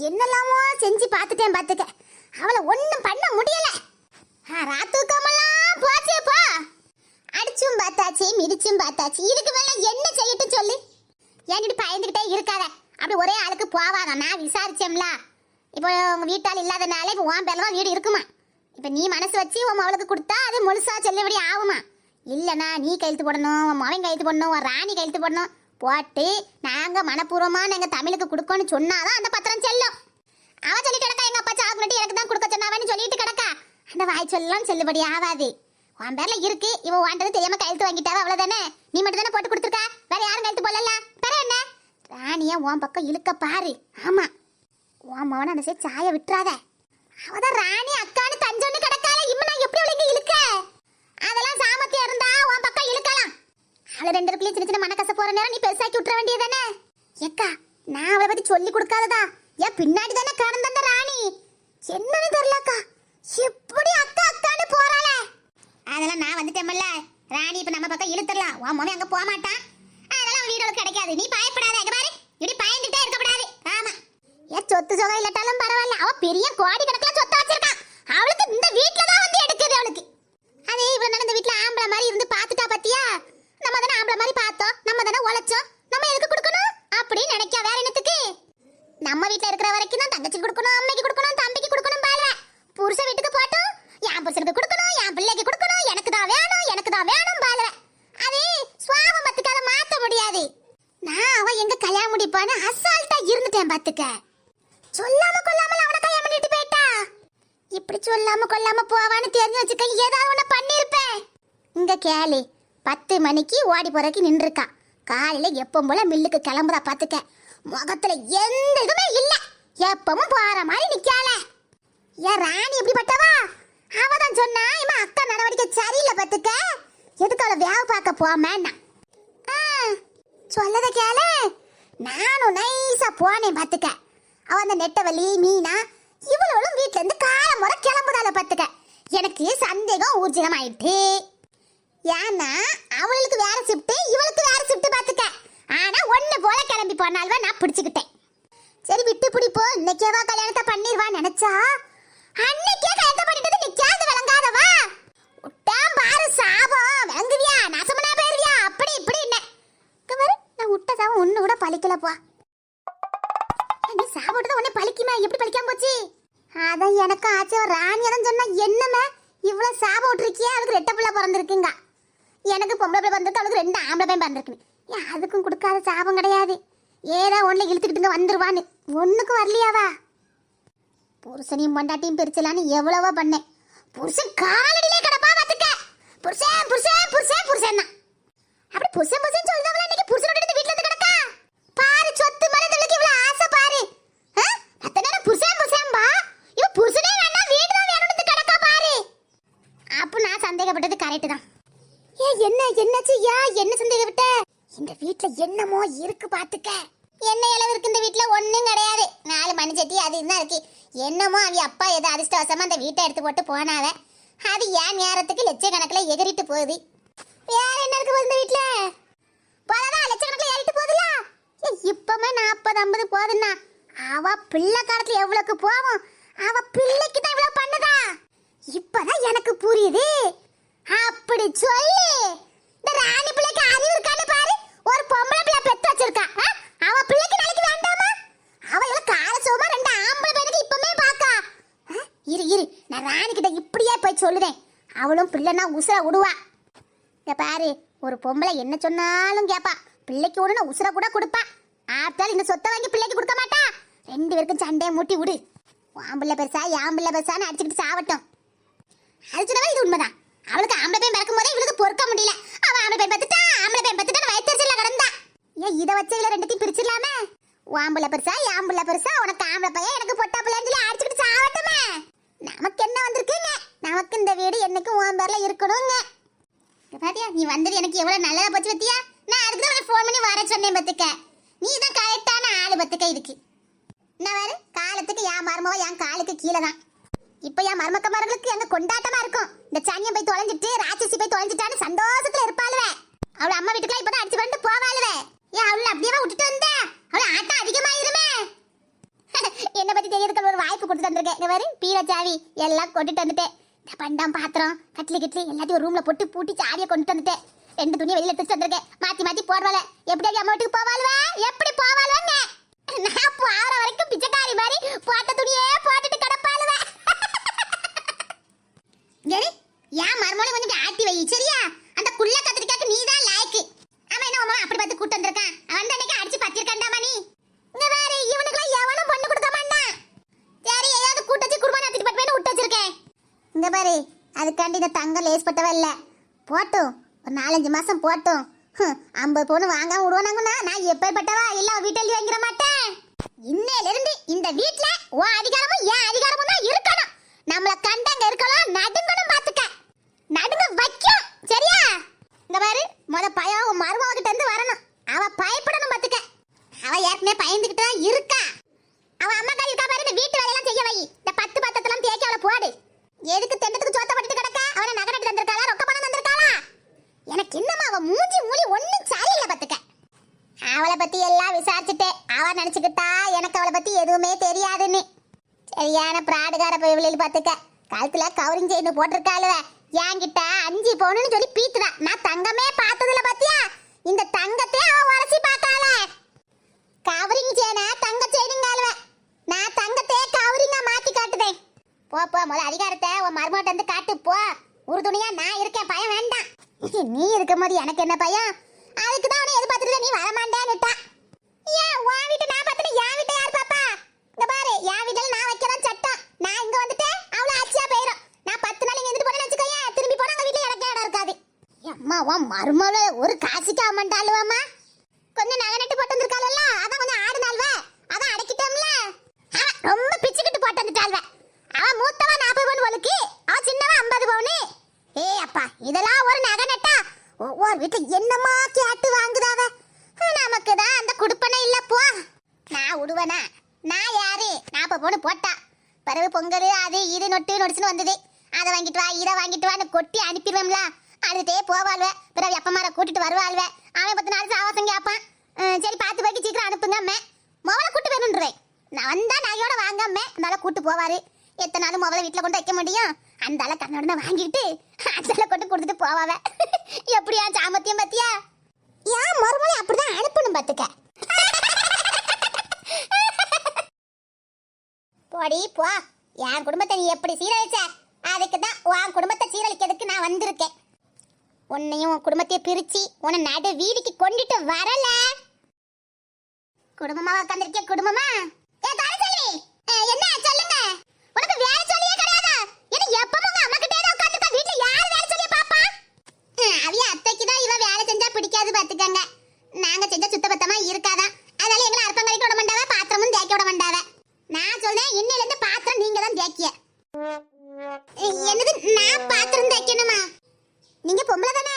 என்னெல்லாமோ செஞ்சு பார்த்துட்டேன் பார்த்துக்க. அவளை ஒன்றும் பண்ண முடியல. ஆ, ராத்துக்கமெல்லாம் போச்சே போ. அடிச்சும் பார்த்தாச்சு மிதிச்சும் பார்த்தாச்சு. இதுக்கு மேல என்ன செய்யட்டும் சொல்லு. என்கிட்ட பயந்துகிட்டே இருக்காத? அப்படி ஒரே ஆளுக்கு போவாங்க நான் விசாரிச்சேம்ல. இப்போ உங்க வீட்டால் இல்லாதனால இப்போ உன் பேர்ல வீடு இருக்குமா? இப்போ நீ மனசு வச்சு உன் மவளுக்கு கொடுத்தா அது முழுசா செல்லுபடி ஆகுமா? இல்லைனா நீ கையெழுத்து போடணும் உன் மகன் கையெழுத்து போடணும் உன் ராணி கையெழுத்து போடணும். போட்டு நாங்க மனப்பூர்வமா நாங்க தமிழுக்கு கொடுக்கோன்னு சொன்னாதான் அந்த பத்திரம் செல்லும். அவ சொல்லிட்டு கிடக்கா எங்க அப்பா சாப்பிட்டு எனக்கு தான் கொடுக்க சொன்னாவன்னு சொல்லிட்டு கிடக்கா. அந்த வாய் சொல்லலாம் செல்லுபடி ஆகாது. உன் பேர்ல இருக்கு இவ வாண்டது தெரியாம கையெழுத்து வாங்கிட்டாவ அவ்வளவுதானே? நீ மட்டும் தானே போட்டு கொடுத்துருக்க? வேற யாரும் கையெழுத்து போடல பெற என்ன? ராணியா உன் பக்கம் இழுக்க பாரு. ஆமா. உன் மவன அந்த சே சாய விட்டுறாத. அவதான் ராணி அக்கான்னு தஞ்சோன்னு கிடக்கால இம்ம நான் எப்படி அவளுக்கு இழுக்க? அதெல்லாம் சாமர்த்தியம் இருந்தா உன் பக்கம் இழுக்கலாம். அது ரெண்டு இருக்குலயும் சின்ன சின்ன மனக்கச போற நேரம் நீ பெருசாக்கி விட்டுற வேண்டியதானே ஏக்கா நான் அவளை பத்தி சொல்லி கொடுக்காததா? ஏன் பின்னாடி தானே கடந்த அந்த ராணி? என்னன்னு தெரியலக்கா. எப்படி அக்கா அக்கான்னு போறாளே? அதெல்லாம் நான் வந்துட்டேன்ல ராணி இப்ப நம்ம பக்கம் இழுத்துடலாம். உன் மம்மி அங்க போக மாட்டான். அதெல்லாம் அவன் வீடு கிடைக்காது. நீ பயப்படாத. இங்க பாரு. இப்படி பயந்துட்டே இருக்கப்படாது ஆமா. ஏன் சொத்து சுகம் இல்லட்டாலும் பரவாயில்ல. அவ பெரிய கோடி கணக்கில் சொத்து வச்சிருக்கான் அவளுக்கு இந்த வீட்டுல தான் வந்து எடுக்குது அவளுக்கு. அதே இவ்வளவு நடந்த வீட்டுல ஆம்பளை மாதிரி இருந்து பாத்துட்டா பாத்தியா? நம்ம தானே ஆம்பளை மாதிரி பார்த்தோம். நம்ம தானே உழைச்சோம். நம்ம எதுக்கு கொடுக்கணும்? அப்படின்னு நினைக்கா வேற என்னத்துக்கு? நம்ம வீட்ல இருக்கிற வரைக்கும் தான் தங்கச்சி கொடுக்கணும் அம்மைக்கு கொடுக்கணும் தம்பிக்கு கொடுக்கணும் பால. புருஷ வீட்டுக்கு போட்டோம் என் புருஷனுக்கு கொடுக்கணும் என் பிள்ளைக்கு கொடுக்கணும். எனக்கு தான் வேணும் எனக்கு தான் வேணும் பால. அது சுவாபத்துக்கு அதை மாத்த முடியாது. நான் அவ எங்க கல்யாணம் முடிப்பான்னு அசால்ட்டா இருந்துட்டேன் பாத்துக்க சொல்லாம கொல்லாம அவனை கல்யாணம் பண்ணிட்டு போயிட்டா? இப்படி சொல்லாம கொல்லாம போவான்னு தெரிஞ்சு வச்சுக்க ஏதாவது ஒண்ணு பண்ணிருப்பேன் இங்க கேளு. பத்து மணிக்கு ஓடி போறதுக்கு நின்றுருக்கா. காலையில எப்பவும் போல மில்லுக்கு கிளம்புறா பார்த்துக்க. முகத்துல எந்த இதுவுமே இல்ல. எப்பவும் போற மாதிரி நிக்கால ஏன் ராணி எப்படிப்பட்டவா அவதான் சொன்னா இவன் அக்கா நடவடிக்கை சரியில்லை பார்த்துக்க. எதுக்கு அவளை வேக பார்க்க போமேன்னா? ஆ, சொல்லத கேளு. நானும் நைஸா போனேன் பார்த்துக்க. அவ அந்த நெட்டவள்ளி மீனா இவளும் வீட்டிலேருந்து இருந்து காலம் முறை கிளம்புதால பார்த்துக்க. எனக்கு சந்தேகம் ஊர்ஜிதமாயிட்டு. ஏன்னா அவளுக்கு வேற ஷிஃப்ட் இவளுக்கு வேற ஷிஃப்ட் பாத்துக்க. ஆனா ஒண்ணு போல கிளம்பி போனால்வா நான் பிடிச்சுக்கிட்டேன். சரி விட்டு பிடிப்போ. இன்னைக்கேவா கல்யாணத்தை பண்ணிடுவா நினைச்சா? அன்னைக்கே கல்யாணத்தை பண்ணிட்டு நிக்காத விளங்காதவா? உட்டாம் பாரு சாபம். விளங்குவியா? நாசமனா போயிருவியா? அப்படி இப்படி என்ன? பாரு நான் விட்ட சாபம் ஒண்ணு கூட பழிக்கலப்பா நீ சாப்பிட்டு உடனே பழிக்குமே. எப்படி பழிக்காம போச்சு? அதான் எனக்கு ஆச்சு. ராணி அதான் சொன்னா என்னமே இவ்வளவு சாபம் விட்டுருக்கியே? அதுக்கு ரெட்ட பிள்ளை பிறந்திருக்குங்க. எனக்கு பொம்பளை பிள்ளை பிறந்திருக்கு அவளுக்கு ரெண்டு ஆம்பளை பையன் பிறந்திருக்கு. ஏன் அதுக்கும் கொடுக்காத சாபம் கிடையாது. ஏதோ ஒண்ணு இழுத்துக்கிட்டு வந்துருவான்னு. ஒண்ணுக்கும் வரலையாவா? புருஷனையும் மொண்டாட்டியும் பிரிச்சலான்னு எவ்வளவோ பண்ணேன். புருஷன் காலடியிலே கிடப்பா பார்த்துக்க. புருஷன் புருஷன் புருஷன் புருஷன் தான் அப்படி புருஷன் புருஷன் சொல்றவள இன்னைக்கு புருஷனோட எடுத்து வீட்ல வந்து கிடக்கா பாரு சொத்து மேல இவளுக்கு இவ்வளவு ஆசை பாரு ஆ? அத்தனை நேரம் புருஷன் புருஷன் பா இவ புருஷனே வேணாம் வீடு தான் வேணும்னு வந்து கிடக்கா பாரு அப்ப நான் சந்தேகப்பட்டது கரெக்ட் தான் ஏ என்ன என்னாச்சு யா என்ன சந்தேகப்பட்ட இந்த வீட்ல என்னமோ இருக்கு பாத்துக்க. என்ன இளவு இருக்கு இந்த வீட்ல ஒண்ணும் கிடையாது. நாலு மணி சட்டி அது இதுதான் இருக்கு. என்னமோ அவ அப்பா ஏதோ அதிர்ஷ்டவசமா அந்த வீட்டை எடுத்து போட்டு போனாவ. அது ஏன் நேரத்துக்கு லட்சக்கணக்கில் எகிரிட்டு போகுது. வேற என்ன இருக்கு இந்த வீட்ல போதாதான் லட்சக்கணக்கில் ஏறிட்டு போகுதுல இப்பமே நாற்பது ஐம்பது போதுன்னா அவ பிள்ளை காலத்துல எவ்வளவுக்கு போவோம்? அவ பிள்ளைக்கு தான் இவ்வளவு பண்ணுதா? இப்பதான் எனக்கு புரியுது. அப்படி சொல்லி இந்த ராணி பிள்ளைக்கு அறிவு இருக்கான்னு பாரு ஒரு பொம்பளை பிள்ளை பெத்து வச்சிருக்கா ஆ? அவ பிள்ளைக்கு நாளைக்கு வேண்டாமா அவ இவள கால சோமா ரெண்டு ஆம்பளை பையனுக்கு இப்பமே பாக்கா ஆ? இரு இரு நான் ராணி கிட்ட இப்படியே போய் சொல்லுதேன் அவளும் பிள்ளைனா உசுர விடுவா. இதை பாரு ஒரு பொம்பளை என்ன சொன்னாலும் கேட்பா பிள்ளைக்கு ஒன்று உசுர கூட கொடுப்பா. ஆத்தால் இந்த சொத்தை வாங்கி பிள்ளைக்கு கொடுக்க மாட்டா. ரெண்டு பேருக்கும் சண்டையை மூட்டி விடு. ஆம்பிள்ளை பெருசா யாம்பிள்ளை பெருசான்னு அடிச்சுக்கிட்டு சாவட்டும். அது இது உண்மைதான். அவளுக்கு ஆம்பளை பையன் பிறக்கும் போதே இவளுக்கு பொறுக்க முடியல. அவன் ஆம்பளை பையன் பத்துட்டா ஆம்பளை பையன் பத்துட்டா வயிற்றுல கிடந்தா. ஏன் இதை வச்சு இதுல ரெண்டுத்தையும் பிரிச்சிடலாமே? ஆம்பளை பெருசா யாம்புள்ள பெருசா உனக்கு ஆம்பளை பையன் எனக்கு பொட்டா பிள்ளைன்னு சொல்லி அடிச்சுக்கிட்டு சாவட்டுமே. நமக்கு என்ன வந்திருக்குங்க இந்த வீடு என்னைக்கும் உன் பேர்ல இருக்கணுங்க பாத்தியா நீ வந்தது எனக்கு எவ்வளவு நல்லதா போச்சு பத்தியா? நான் அதுக்கு தான் உனக்கு ஃபோன் பண்ணி வர சொன்னேன் பத்துக்க. நீ தான் கரெக்டான ஆளு பத்துக்க இதுக்கு. என்ன வேறு காலத்துக்கு என் மருமவ என் காலுக்கு கீழே தான். இப்போ என் மருமக்கமார்களுக்கு அங்க கொண்டாட்டமா இருக்கும். இந்த சனியம் போய் தொலைஞ்சிட்டு ராட்சசி போய் தொலைஞ்சிட்டான்னு சந்தோஷத்துல இருப்பாளுவே. அவள் அம்மா வீட்டுக்குலாம் இப்பதான் அடிச்சு பண்ணிட்டு போவாளுவே. ஏன் அவளை அப்படியே விட்டுட்டு வந்தேன் அவளை ஆட்டம் அதிகமாயிருமே. என்ன பத்தி தெரியறதுக்கு ஒரு வாய்ப்பு கொடுத்து தந்திருக்கேன். இங்க பாரு பீரச்சாவி எல்லாம் கொண்டுட்டு வந்துட்டேன். இந்த பண்டம் பாத்திரம் கட்டில கிட்லி எல்லாத்தையும் ரூம்ல போட்டு பூட்டி சாவியை கொண்டு வந்துட்டேன். ரெண்டு துணியை வெளியில எடுத்து வந்திருக்கேன். மாத்தி மாத்தி போடுவாள எப்படி அம்மா வீட்டுக்கு போவாளுவா? எப்படி போவாளுவங்க நான் போற வரைக்கும் பிச்சைக்காரி மாதிரி போட்ட துணியே போட்டுட்டு கிடப்பாளுவ. ஏன் மறுமொழி வந்து ஆட்டி வை சரியா அந்த குள்ள கத்திரிக்காக்கு நீ தான் லாய்க்கு அவன் என்ன மாமா அப்படி பார்த்து கூட்டு வந்திருக்கான் அவன் அன்னைக்கு அடிச்சு பத்திருக்காண்டாமா நீ இங்க வேற இவனுக்குலாம் எவனும் பொண்ணு கொடுக்க மாட்டான் சரி ஏதாவது கூட்டு வச்சு குடும்பம் நடத்திட்டு பட்டுவேன்னு விட்டு வச்சிருக்கேன் இங்க பாரு அதுக்காண்டி இந்த தங்கம் லேஸ்பட்டவ இல்ல போட்டும். ஒரு நாலஞ்சு மாதம் போட்டும். ஐம்பது பவுன் வாங்காம விடுவானாங்கன்னா நான் எப்பேற்பட்டவா? எல்லாம் வீட்டில் வாங்கிட மாட்டேன். இன்னையிலிருந்து இந்த வீட்டில் உன் அதிகாரமும் என் அதிகாரமும் தான் இருக்கணும். நம்மளை கண்டங்க இருக்கலாம் நடுங்கணும் பார்த்துக்க நடுங்க வைக்கும் சரியா? இந்த மாதிரி முத பயம் உன் இருந்து வரணும். அவ பயப்படணும் பார்த்துக்க அவ ஏற்கனவே பயந்துக்கிட்டு தான் இருக்க அவ அம்மா காரி இருக்கா பாரு இந்த வீட்டு வேலையெல்லாம் செய்ய வை இந்த பத்து பத்தத்தெல்லாம் தேய்க்க அவளை போடு எதுக்கு தெண்டத்துக்கு சோத்த பட்டுட்டு கிடக்கா அவனை நகரட்டு தந்திருக்காளா ரொக்க பணம் தந்திருக்காளா எனக்கு என்னமா அவ மூஞ்சி மூலி ஒண்ணும் சரியில்லை பாத்துக்க அவளை பத்தி எல்லாம் விசாரிச்சுட்டேன். அவ நினைச்சுக்கிட்டா எனக்கு அவளை பத்தி எதுவுமே தெரியாதுன்னு. சரியான பிராடுகார வெளியில் பாத்துக்க கழுத்துல கவரிங் செயின் போட்டிருக்காளுவ. என்கிட்ட அஞ்சு பவுனுன்னு சொல்லி பீத்துடா நான் தங்கமே பார்த்ததுல பாத்தியா? இந்த தங்கத்தை அவ உரசி பார்த்தாள. கவரிங் செயினா தங்க செயினுங்காளுவ நான் தங்கத்தை கவரிங்கா மாத்தி காட்டுதேன் போ போ முதல் அதிகாரத்தை உன் மருமகிட்ட வந்து காட்டு. போ. உறுதுணையா நான் இருக்கேன். பயம் வேண்டாம். நீ இருக்கும் போது எனக்கு என்ன பயம்? அதுக்கு தான் உன்னை எதிர்பார்த்துட்டு நீ வரமாட்டேன்னுட்டா. ஏன் உன் வீட்டை நான் பார்த்துட்டு என் வீட்டை யார் பாப்பா இந்த பாரு என் வீட்டில் நான் வைக்கிறேன் சட்டம். நான் இங்க வந்துட்டேன் அவ்வளோ ஆச்சியா போயிடும் நான் பத்து நாள் இங்க இருந்துட்டு போனேன்னு வச்சுக்கோயேன் திரும்பி போனா அங்க வீட்டில் எனக்கு இடம் இருக்காது. அம்மா உன் மருமகள ஒரு காசுக்கு ஆமாண்டாளுவாமா கொஞ்சம் நகை நட்டு போட்டு வந்திருக்காள்ல அதான் கொஞ்சம் ஆடுனாள்வ அதான் அடக்கிட்டோம்ல. ரொம்ப பிச்சுக்கிட்டு போட்டு வந்துட்டாள்வ. அவன் மூத்தவன் நாற்பது பவுன் வலுக்கு அவன் சின்னவன் ஐம்பது பவுனு. ஏய் அப்பா இதெல்லாம் ஒரு நகை நட்டா ஒவ்வொரு வீட்டுல என்னமா கேட்டு வாங்குதாவ நமக்கு தான் அந்த குடுப்பனை இல்ல போ. நான் விடுவனா நான் யாரு? நாற்பது பொண்ணு போட்டா. பிறகு பொங்கல் அது இது நொட்டு நொடிச்சுன்னு வந்தது. அதை வாங்கிட்டு வா இதை வாங்கிட்டு வான்னு கொட்டி அனுப்பிடுவேம்ல அழுதே போவாள்வ. பிறகு எப்பமார கூட்டிட்டு வருவாள்வ. அவன் பத்து நாள் சாவாசம் கேட்பான் சரி பார்த்து போய்க்கு சீக்கிரம் அனுப்புங்க அம்மே. முதல்ல கூட்டு போயிருன்றேன் நான் வந்தா நகையோட அம்மே. அதனால கூட்டு போவாரு. எத்தனை நாள் முதல்ல வீட்டில் கொண்டு வைக்க முடியும்? அந்த அளவு கண்ணோட வாங்கிட்டு அந்த கொண்டு கொடுத்துட்டு போவாவ. எப்படியா சாமத்தியம் பத்தியா? ஏன் மறுமொழி அப்படிதான் அனுப்பணும் பாத்துக்க. போடி போ. என் குடும்பத்தை நீ எப்படி சீரழிச்ச? அதுக்கு தான் உன் குடும்பத்தை சீரழிக்கிறதுக்கு நான் வந்திருக்கேன். உன்னையும் உன் குடும்பத்தையும் பிரிச்சு உன்னை நடு வீதிக்கு கொண்டுட்டு வரல. குடும்பமா உட்காந்துருக்கே குடும்பமா? ஏ தாய் சொல்லி என்ன சொல்லுங்க உனக்கு வேலை சொல்லியே கிடையாதா என்ன எப்பவும் உங்க அம்மா கிட்டே உட்காந்துருக்க வீட்ல யார் வேலை சொல்லிய பாப்பா அஹ், அவிய அத்தைக்கு தான் இவ வேலை செஞ்சா பிடிக்காது பாத்துக்கங்க. நாங்க செஞ்சா சுத்தபத்தமா இருக்காதான். அதனால எங்களை அர்ப்பங்கரைக்கு விட மாட்டாவ பாத்திரமும் தேய்க்க விட மாட்டாவ. நான் சொல்றேன் இன்னையில இருந்து பாத்திரம் நீங்க தான் தேய்க்கிய. என்னது நான் பாத்திரம் தேய்க்கணுமா? நீங்க பொம்பளை தானே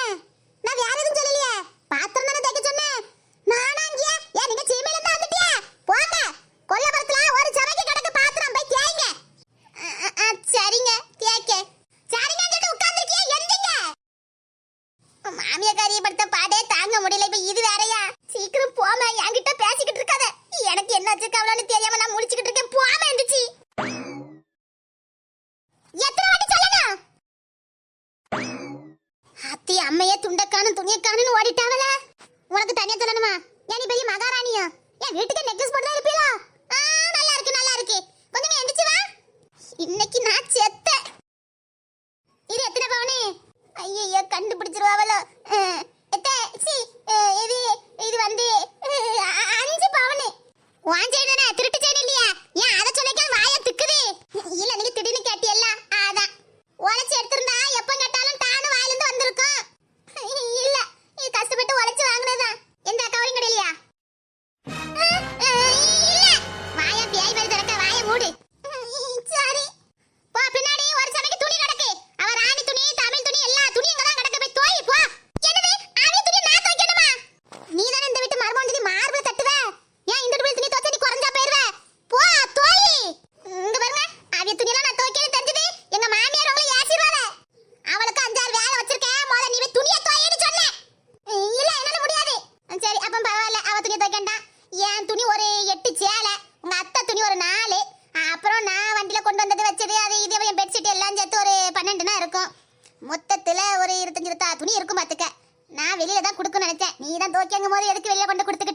துணி துவைக்கண்டா. என் துணி ஒரு எட்டு சேலை உங்க அத்தை துணி ஒரு நாலு. அப்புறம் நான் வண்டியில் கொண்டு வந்தது வச்சது அது இது என் பெட்ஷீட் எல்லாம் சேர்த்து ஒரு பன்னெண்டுனா இருக்கும். மொத்தத்துல ஒரு இருபத்தஞ்சு இருபத்தா துணி இருக்கும் பாத்துக்க. நான் வெளியில தான் கொடுக்கணும்னு நினைச்சேன். நீ தான் துவைக்கங்கும் போது எதுக்கு வெளியே கொண்டு கொடுத்துக்க?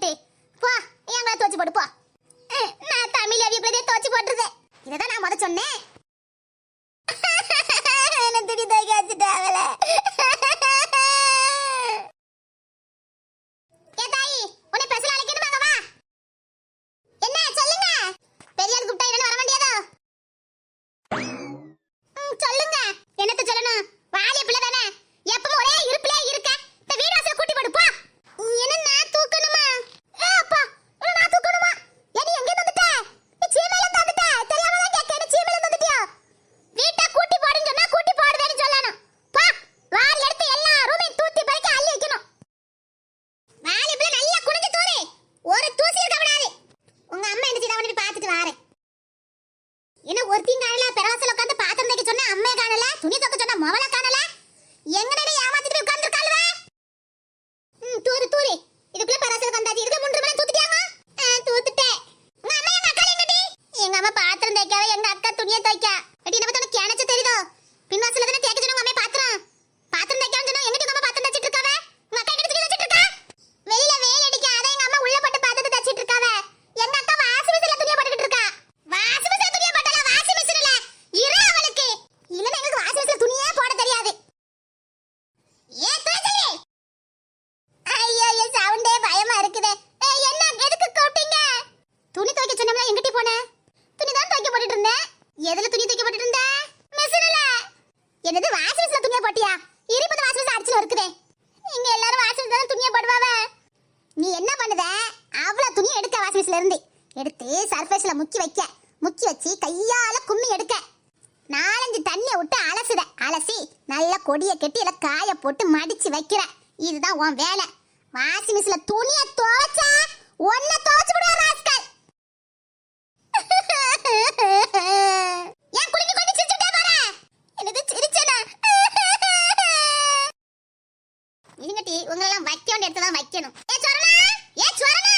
வைக்கணும். ஏ சொரணா ஏ சொரணா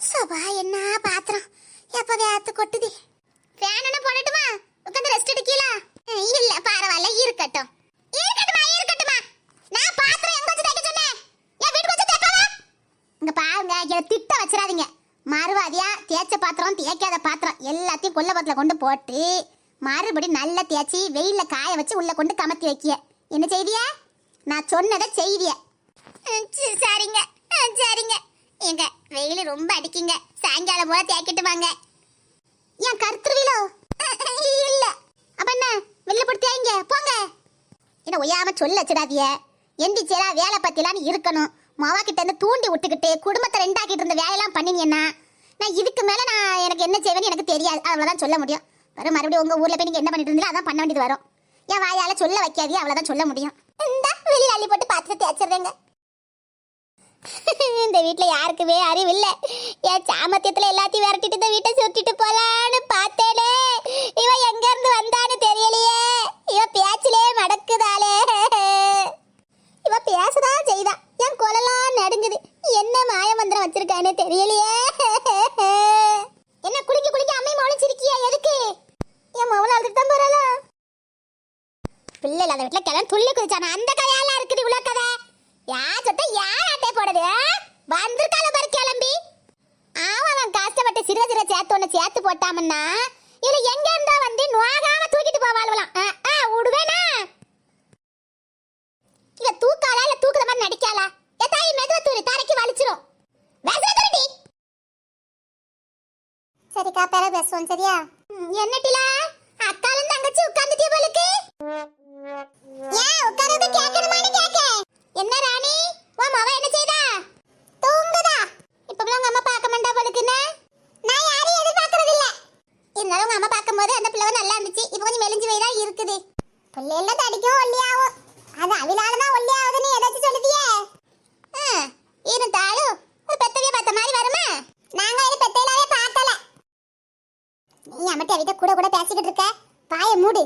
சபா என்ன பாத்திரம்? எப்ப வேத்து கொட்டுது? ஃபேன் என்ன போடட்டுமா? உட்காந்து ரெஸ்ட் எடுக்கல இல்ல பரவாயில்ல இருக்கட்டும். இருக்கட்டுமா இருக்கட்டுமா? நான் பாத்திரம் எங்க வச்சு தைக்க சொன்னேன்? என் வீட்டுக்கு வச்சு தைக்காத? இங்க பாருங்க என்ன திட்ட வச்சிடாதீங்க. மறுவாதியா தேய்ச்ச பாத்திரம் தேய்க்காத பாத்திரம் எல்லாத்தையும் கொல்ல பத்தில கொண்டு போட்டு மறுபடி நல்லா தேய்ச்சி வெயிலில் காய வச்சு உள்ள கொண்டு கமத்தி வைக்கிய. என்ன செய்திய நான் சொன்னதை செய்திய சரிங்க அஹ், சரிங்க எங்க வெயில் ரொம்ப அடிக்குங்க. சாயங்காலம் போல தேக்கிட்டு வாங்க. ஏன் கருத்துருவிலோ? இல்ல. அப்ப என்ன? வெளில போட்டு தேய்ங்க. போங்க. என்ன ஒய்யாம சொல்ல வச்சிடாதிய எந்திரிச்சேரா வேலை பத்திலாம் இருக்கணும். மாவா கிட்ட இருந்து தூண்டி விட்டுக்கிட்டு குடும்பத்தை ரெண்டாக்கிட்டு இருந்த வேலையெல்லாம் பண்ணினீங்கன்னா நான் இதுக்கு மேல நான் எனக்கு என்ன செய்வேன்னு எனக்கு தெரியாது. அவ்வளவுதான் சொல்ல முடியும். வரும் மறுபடியும் உங்க ஊர்ல போய் நீங்க என்ன பண்ணிட்டு இருந்தீங்களோ அதான் பண்ண வேண்டியது வரும். என் வாயால சொல்ல வைக்காதே அவ்வளவுதான் சொல்ல முடியும். இந்த வெளியே அள்ளி போட்டு பார்த்துட்டு தேய்ச்சிடுறேங்க. இந்த வீட்ல யாருக்குமே அறிவு இல்லை என் சாமத்தியத்தில் எல்லாத்தையும் விரட்டிட்டு இந்த வீட்டை சுத்திட்டு போலான்னு பார்த்தேனே. இவன் எங்க இருந்து வந்தான்னு தெரியலையே. இவன் பேச்சிலே மடக்குதாளே. இவன் பேசதான் செய்தான் என் குழலாம் நடுங்குது. என்ன மாயமந்திரம் வச்சிருக்கானே தெரியலையே என்ன குளிக்க குளிக்க அம்மை மொழிச்சிருக்கியா எதுக்கு என் மவளை அழுதுட்டு தான் போறாளா பிள்ளை இல்லாத வீட்டுல கிளம்பி துள்ளி குதிச்சானா அந்த கதையெல்லாம் இருக்குது இவ்வளவு கதை யார் சொத்த யார் அட்டை போடுது வந்திருக்கால பாரு கிளம்பி ஆமா அவன் கஷ்டப்பட்டு சிறு சிறு சேர்த்து ஒண்ணு சேர்த்து போட்டாமன்னா இதுல எங்க இருந்தா வந்து நோகாம தூக்கிட்டு போவாளுவலாம் விடுவேனா இவ தூக்காளா இல்ல தூக்குற மாதிரி நடிக்காளா எத்தாயி மெதுவ தூரி தரைக்கு வலிச்சிரும் பேசுறடி சரிக்கா பேர பேசுவோம் சரியா என்னட்டிலா அக்காலும் தங்கச்சி உட்கார்ந்துட்டே போலுக்கு ஏன் உட்கார்றது கேட்கணுமான்னு கேட்க என்ன ராணி உன் மவ என்ன செய்தா தூங்குதா இப்பலாம் உங்க அம்மா பார்க்க மாட்டா போலுக்குன்னு நான் யாரையும் எதிர்பார்க்கறது இல்ல இருந்தாலும் உங்க அம்மா பார்க்கும்போது அந்த பிள்ளை நல்லா இருந்துச்சு இப்போ கொஞ்சம் மெலிஞ்சு போய் தான் இருக்குது. பிள்ளைல தடிக்கும் ஒல்லியாகும் அது அவிலால தான் ஒல்லியாவதுன்னு ஏதாச்சும் சொல்லுதியே. இருந்தாலும் ஒரு பெத்தவிய பார்த்த மாதிரி வருமா? நாங்க இது பெத்தையிலாவே பார்க்கல. நீ அமட்டி அவிட்ட கூட கூட பேசிக்கிட்டு இருக்க. பாய மூடு.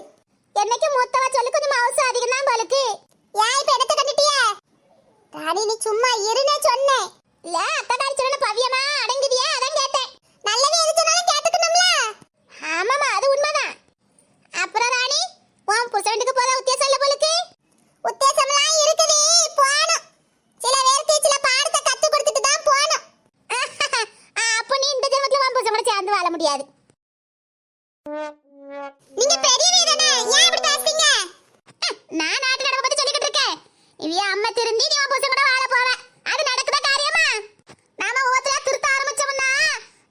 என்னைக்கு மூத்தவா சொல்லி கொஞ்சம் அவசரம் அதிகம் தான் போலுக்கு. ஏன் இப்ப எடுத்து கண்டுட்டிய? ராணி நீ சும்மா இருனே சொன்னேன் இல்ல அக்கா தாடி சொன்ன பவியமா? அடங்குதியா அதான் கேட்டேன். நல்லவே எது சொன்னாலும் கேட்டுக்கணும்ல. ஆமாமா அது உண்மைதான். உன் புருஷனுக்கு போல உத்தேசம் இல்ல போலுக்கு. உத்தியாசம்லாம் இருக்குது. போணும் சில பேருக்கு சில பாடத்தை கத்து கொடுத்துட்டு தான் போணும் அப்ப நீ இந்த ஜென்மத்துல உன் புருஷன் கூட சேர்ந்து வாழ முடியாது. நீங்க பெரியவே தானே ஏன் இப்படி பேசுறீங்க? நான் நாட்டு நடப்பு பத்தி சொல்லிக்கிட்டு இருக்கேன். இவிய அம்மா திருந்தி நீ உன் புருஷன் கூட வாழ போவ. அது நடக்குதா காரியமா? நாம ஒவ்வொருத்தரா திருத்த ஆரம்பிச்சோம்னா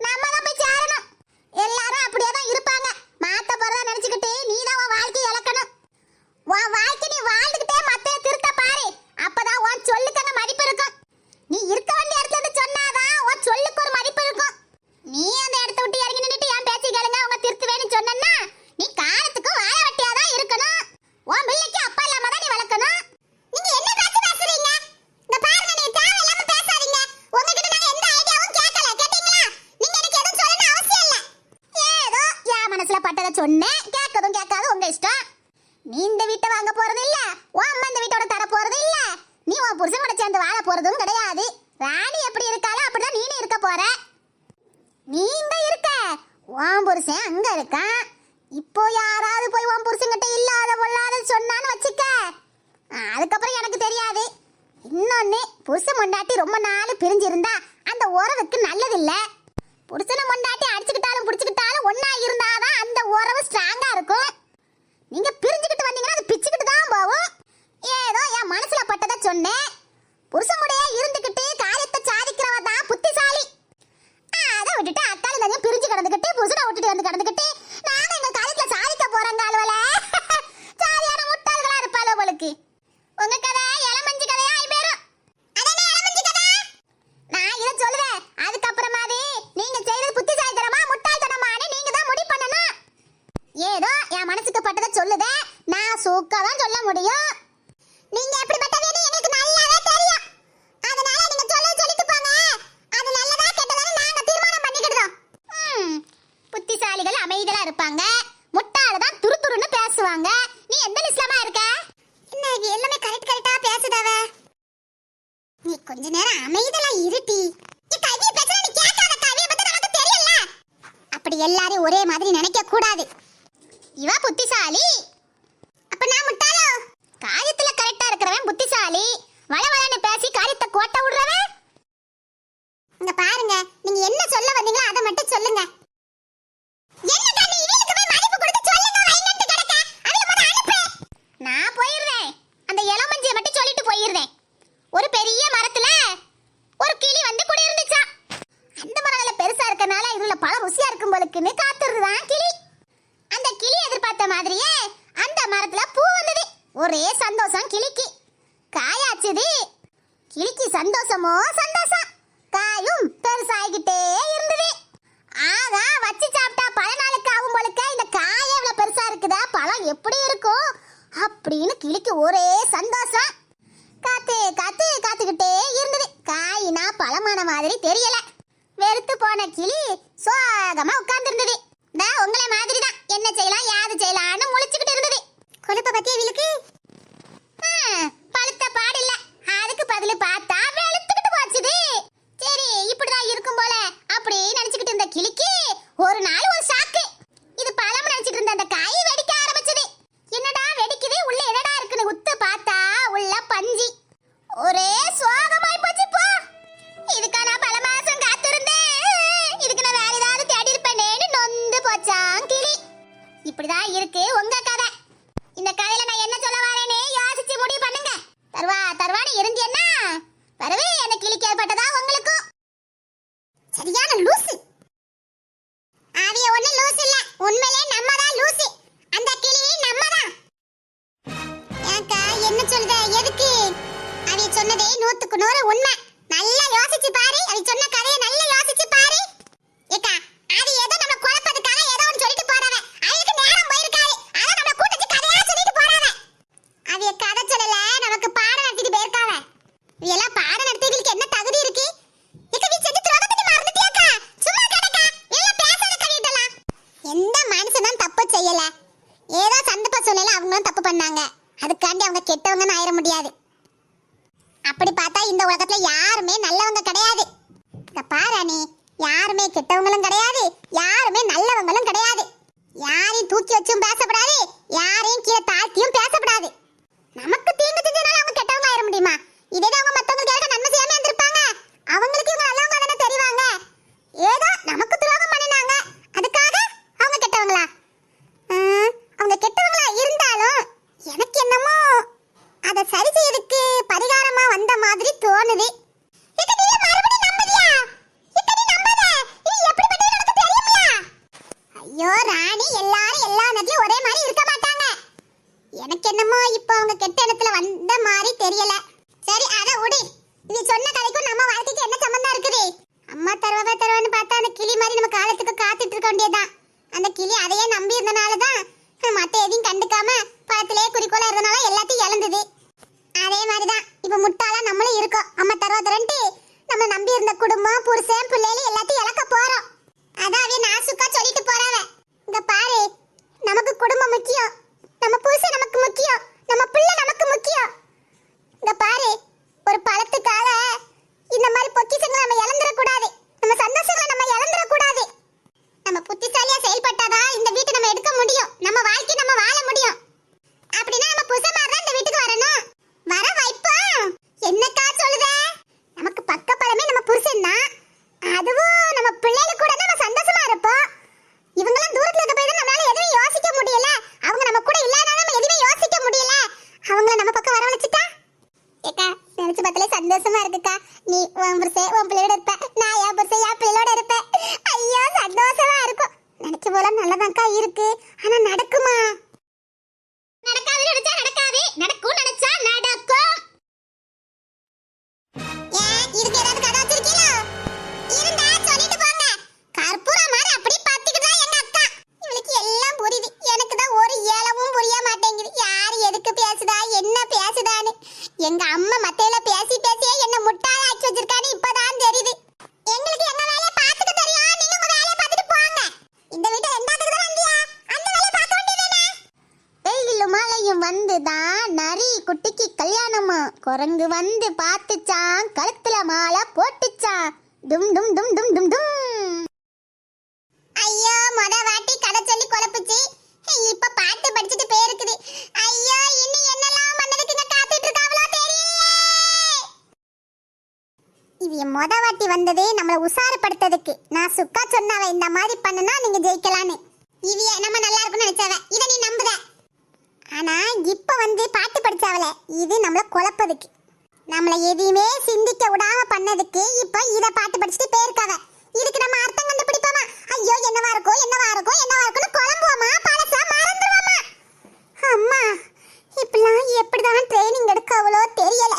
நம்ம தான் போய் சேரணும் எல்லாரும் அப்படியே தான் இருப்பாங்க மாத்த போறதா நினைச்சுக்கிட்டு நீ தான் உன் வாழ்க்கையை இழக்கணும் உன் வாழ்க்கை நீ வாழ்ந்துகிட்டே மத்தைய திருத்த பாரு. அப்பதான் உன் சொல்லுக்கு மதிப்பு இருக்கும். நீ இருக்க வேண்டிய இடத்துல இருந்து சொன்னாதான் உன் சொல்லுக்கு ஒரு மதிப்பு இருக்கும். நீ அந்த இடத்த விட்டு இறங்கி நின்றுட்டு என் பேச்சு கேளுங்க அவங்க திருத்துவேன்னு சொன்னா நீ காலத்துக்கு வாழ வட்டியா தான் இருக்கணும். உன் பிள்ளைக்கு அப்பா இல்லாம தான் நீ வளர்க்கணும். நீங்க என்ன பேச்சு பேசுறீங்க? இந்த பாருங்க நீ தேவையில்லாம பேசாதீங்க. உங்ககிட்ட நாங்க எந்த ஐடியாவும் கேட்கல கேட்டீங்களா? நீங்க எனக்கு எதுவும் சொல்லணும் அவசியம் இல்ல. ஏதோ என் மனசுல பட்டதை சொன்னேன். கேட்கதும் கேட்காது உங்க இஷ்டம். நீ இந்த வீட்டை வாங்க போறது இல்ல உன் அம்மா இந்த வீட்டோட தர போறது இல்ல நீ உன் புருஷனோட சேர்ந்து வாழ போறதும் கிடையாது. ராணி எப்படி இருக்காளோ அப்படிதான் நீனும் இருக்க போற. நீ இங்க இருக்க. உன் புருஷன் அங்க இருக்கான். இப்போ யாராவது போய் உன் புருஷன்கிட்ட இல்லாத பொல்லாத சொன்னான்னு வச்சுக்க. அதுக்கப்புறம் எனக்கு தெரியாது. இன்னொன்னு புருஷன் மொண்டாட்டி ரொம்ப நாள் பிரிஞ்சிருந்தா அந்த உறவுக்கு நல்லதில்ல. புருஷனை மொண்டாட்டி அடிச்சுக்கிட்டாலும் பிடிச்சிக்கிட்டாலும் ஒன்னா இருந்தாதான் அந்த உறவு ஸ்ட்ராங்கா இருக்கும். நீங்க பிரிஞ்சுக்கிட்டு வந்தீங்கன்னா அது பிச்சுக்கிட்டு தான் போகும். ஏதோ என் மனசுல பட்டதை சொன்னேன். புருஷனுடைய இருந்துகிட்டு காரியத்தை சாதிக்கிறவ தான் புத்திசாலி. அதை விட்டுட்டு அக்காளி தனியும் பிரிஞ்சு கிடந்துக்கிட்டு புசுரை விட்டுட்டு வந்து கிடந்துக்கிட்டு நாங்க எங்க காரியத்துல சாதிக்க போறோங்க அலுவல சாதியான முட்டாள்களா இருப்பாளோ உங்களுக்கு உங்க கதை இளமஞ்சி கதையா ஐபேரும் அதனே இளமஞ்சி கதை நான் இத சொல்லுவேன் அதுக்கப்புறமாவே நீங்க செய்யறது புத்திசாலித்தனமா முட்டாள்தனமான்னு நீங்க தான் முடிவு பண்ணணும் ஏதோ என் மனசுக்கு பட்டதை சொல்லுதே நான் சூக்கா தான் சொல்ல முடியும் நீங்க எப்படிப்பட்டவன்னு எங்களுக்கு நல்லாவே தெரியும் அதனால நீங்க சொல்ல சொல்லிட்டு போங்க அது நல்லதா கெட்டதான்னு நாங்க தீர்மானம் பண்ணிக்கிடுறோம் ம், புத்திசாலிகள் அமைதியா இருப்பாங்க முட்டாள தான் துரு துருன்னு பேசுவாங்க நீ எந்த லிஸ்ட்லமா இருக்க என்ன இது எல்லாமே கரெக்ட் கரெக்டா பேசுதவ நீ கொஞ்ச நேரம் அமைதியா இருட்டி கவிய பேசுற நீ கேட்காத கவிய பத்தி நமக்கு தெரியல அப்படி எல்லாரும் ஒரே மாதிரி நினைக்க கூடாது இவ புத்திசாலி. அப்ப நான் முட்டாளோ? காரியத்துல கரெக்டா இருக்கிறவன் புத்திசாலி. வளவளன்னு பேசி காரியத்தை கோட்ட விடுறவன்? இங்க பாருங்க நீங்க என்ன சொல்ல வந்தீங்களோ அதை மட்டும் சொல்லுங்க. என்ன கொடுத்து சொல்லுங்க வைங்கன்ட்டு கிடக்க. அவளை முத அனுப்பு. நான் போயிடுறேன். அந்த இளமஞ்சியை மட்டும் சொல்லிட்டு போயிடுறேன். ஒரு பெரிய மரத்துல ஒரு கிளி வந்து குடியிருந்துச்சாம். அந்த மரங்கள பெருசா இருக்கனால இதுல பழம் ருசியா இருக்கும் போலுக்குன்னு காத்துருதான் கிளி. எதிர்பார்த்த மாதிரியே அந்த மரத்துல பூ வந்தது. ஒரே சந்தோஷம் கிளிக்கு. காயாச்சுது. கிளிக்கு சந்தோஷமோ சந்தோஷம். காயும் பெருசாகிட்டே இருந்தது. ஆகா வச்சு சாப்பிட்டா பல நாளுக்கு ஆகும் போலுக்க இந்த காய் எவ்வளவு பெருசா இருக்குதா? பழம் எப்படி இருக்கும்? அப்படின்னு கிளிக்கு ஒரே சந்தோஷம். காத்து காத்து காத்துக்கிட்டே இருந்தது. காயினா பழமான மாதிரி தெரியல. வெறுத்து போன கிளி சோகமா உட்கார்ந்திருந்தது. டா உங்களை மாதிரி தான் என்ன செய்யலாம் யாது செய்யலாம்னு முழிச்சுக்கிட்டு இருந்தது. கொழுப்ப பத்தி இவளுக்கு பழுத்த பாடில்ல அதுக்கு பதில் பார்த்தா வெளுத்துக்கிட்டு போச்சுது. சரி இப்படிதான் இருக்கும் போல. அப்படி நினைச்சுக்கிட்டு இருந்த கிளிக்கு ஒரு நாள் ஒரு சாக்கு இது பழம் நினைச்சிட்டு இருந்த அந்த காய் வெடிக்க ஆரம்பிச்சது. என்னடா வெடிக்குது? உள்ள என்னடா இருக்குன்னு உத்து பார்த்தா உள்ள பஞ்சி. ஒரே சோகமாய் போச்சு போ. இதுக்கான பல மாசம் காத்து இதுக்கு நான் வேற ஏதாவது தேடி இருப்பேனேன்னு நொந்து போச்சான் கிளி இப்படிதான் இருக்கு உங்க கதை. அதுக்காண்டி அவங்க கெட்டவங்கன்னு ஆயிட முடியாது. அப்படி பார்த்தா இந்த உலகத்துல யாருமே நல்லவங்க கிடையாது. பாராணி யாருமே கெட்டவங்களும் கிடையாது யாருமே நல்லவங்களும் கிடையாது. யாரையும் தூக்கி வச்சும் பேசப்படாது யாரையும் கீழே தாழ்த்தியும் பேசப்படாது. நமக்கு தீங்கு செஞ்சனால அவங்க கெட்டவங்க ஆயிட முடியுமா? இதே அவங்க மத்தவங்களுக்கு யாருக்கும் நன்மை செய்யாம இருந்திருப்பாங்க. அவங்களுக்கு இவங்க நல்லவங்க தானே தெரிவாங்க. ஏதோ நமக்கு துரோகம் பண்ணினாங்க. எனக்கு என்னமோ? அதை சரி செய்யறதுக்கு பரிகாரமா வந்த மாதிரி தோணுது. ஐயோ ராணி எல்லாரும் எல்லா நேரத்திலும் ஒரே மாதிரி இருக்க மாட்டாங்க. எனக்கு என்னமோ இப்போ அவங்க கெட்ட எங்க அம்மா மத்தையில பேசி பேசியே என்ன முட்டாளாக்கி வச்சிருக்கான்னு இப்பதான் தெரியுது. எங்களுக்கு என்ன வேலையை பார்த்துக்க தெரியும். நீங்க உங்க வேலையை பார்த்துட்டு போங்க. இந்த வீட்டை ரெண்டாவதுக்கு தான் வந்தியா? அந்த வேலையை பார்க்க வேண்டியதானே வெயிலும் மழையும் வந்துதான். நரி குட்டிக்கு கல்யாணமா? குரங்கு வந்து பார்த்துச்சான் கழுத்துல மாலை போட்டுச்சான் டும் டும் டும் டும் டும் டும். ஐயோ மொத வாட்டி கதை சொல்லி குழப்புச்சு. இப்ப பாட்டு படிச்சுட்டு போயிருக்குது. ஐயோ இனி என்னெல்லாம் பண்ணதுக்கு இங்க காத்துட்டு இருக்காவளோ தெரியலையே இது மொத வாட்டி வந்ததே நம்மளை உசாரப்படுத்ததுக்கு நான் சுக்கா சொன்னவ இந்த மாதிரி பண்ணுனா நீங்க ஜெயிக்கலான்னு. இவிய நம்ம நல்லா இருக்கும்னு நினைச்சவ இதை நீ நம்புத ஆனா இப்ப வந்து பாட்டு படிச்சாவல இது நம்மளை குழப்பதுக்கு. நம்மளை எதையுமே சிந்திக்க விடாம பண்ணதுக்கு இப்ப இத பாட்டு படிச்சுட்டு போயிருக்காவ. இதுக்கு நம்ம அர்த்தம் கண்டுபிடிப்போமா? ஐயோ என்னவா இருக்கோ என்னவா இருக்கும் என்னவா இருக்கும்னு குழம்புவோமா? பழசா மறந்துருவோமா? அம்மா இப்பெல்லாம் எப்படிதான் ட்ரைனிங் எடுக்க அவ்வளோ தெரியல.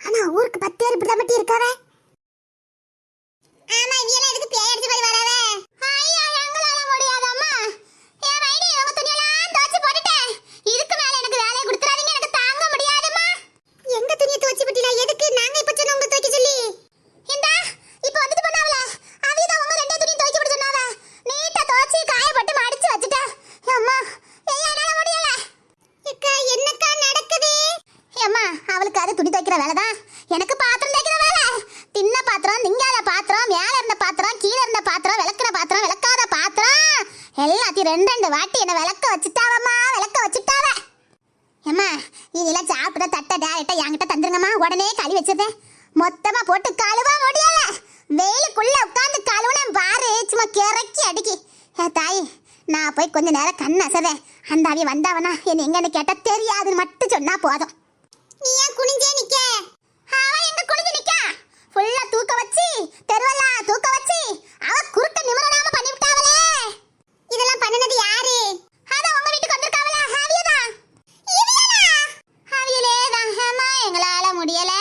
ஆனா ஊருக்கு பத்து பேர் இப்படிதான் மட்டும் இருக்காவே ஆமா இவியெல்லாம் எதுக்கு பேய் அடிச்சு போய் வராத? ரெண்டு ரெண்டு வாட்டி என்ன விளக்க வச்சுட்டாவம்மா விளக்க வச்சுட்டாவ. ஏம்மா இதெல்லாம் சாப்பிட தட்டை டேரக்டா என்கிட்ட தந்துருங்கம்மா உடனே கழுவி வச்சிருந்தேன் மொத்தமாக போட்டு கழுவ முடியல. வெயிலுக்குள்ள உட்காந்து கழுவுன பாரு சும்மா கிறக்கி அடிக்கி. ஏ தாய் நான் போய் கொஞ்ச நேரம் கண் அசவேன். அந்த அவி வந்தாவனா என்ன எங்கன்னு கேட்டா தெரியாதுன்னு மட்டும் சொன்னா போதும். நீ ஏன் குனிஞ்சே நிக்க? அவ எங்க குனிஞ்சு நிக்க? ஃபுல்லா தூக்க வச்சு தெருவெல்லாம் தூக்க வச்சு அவ குறுக்க நிமிரலாம பண்ணிவிட்டாவலே இதெல்லாம் பண்ணனது யாரு? அத உங்க வீட்டுக்கு வந்திருக்காவல ஹாவியதா? இவியலா ஹாவியலே தான் எங்களால முடியல.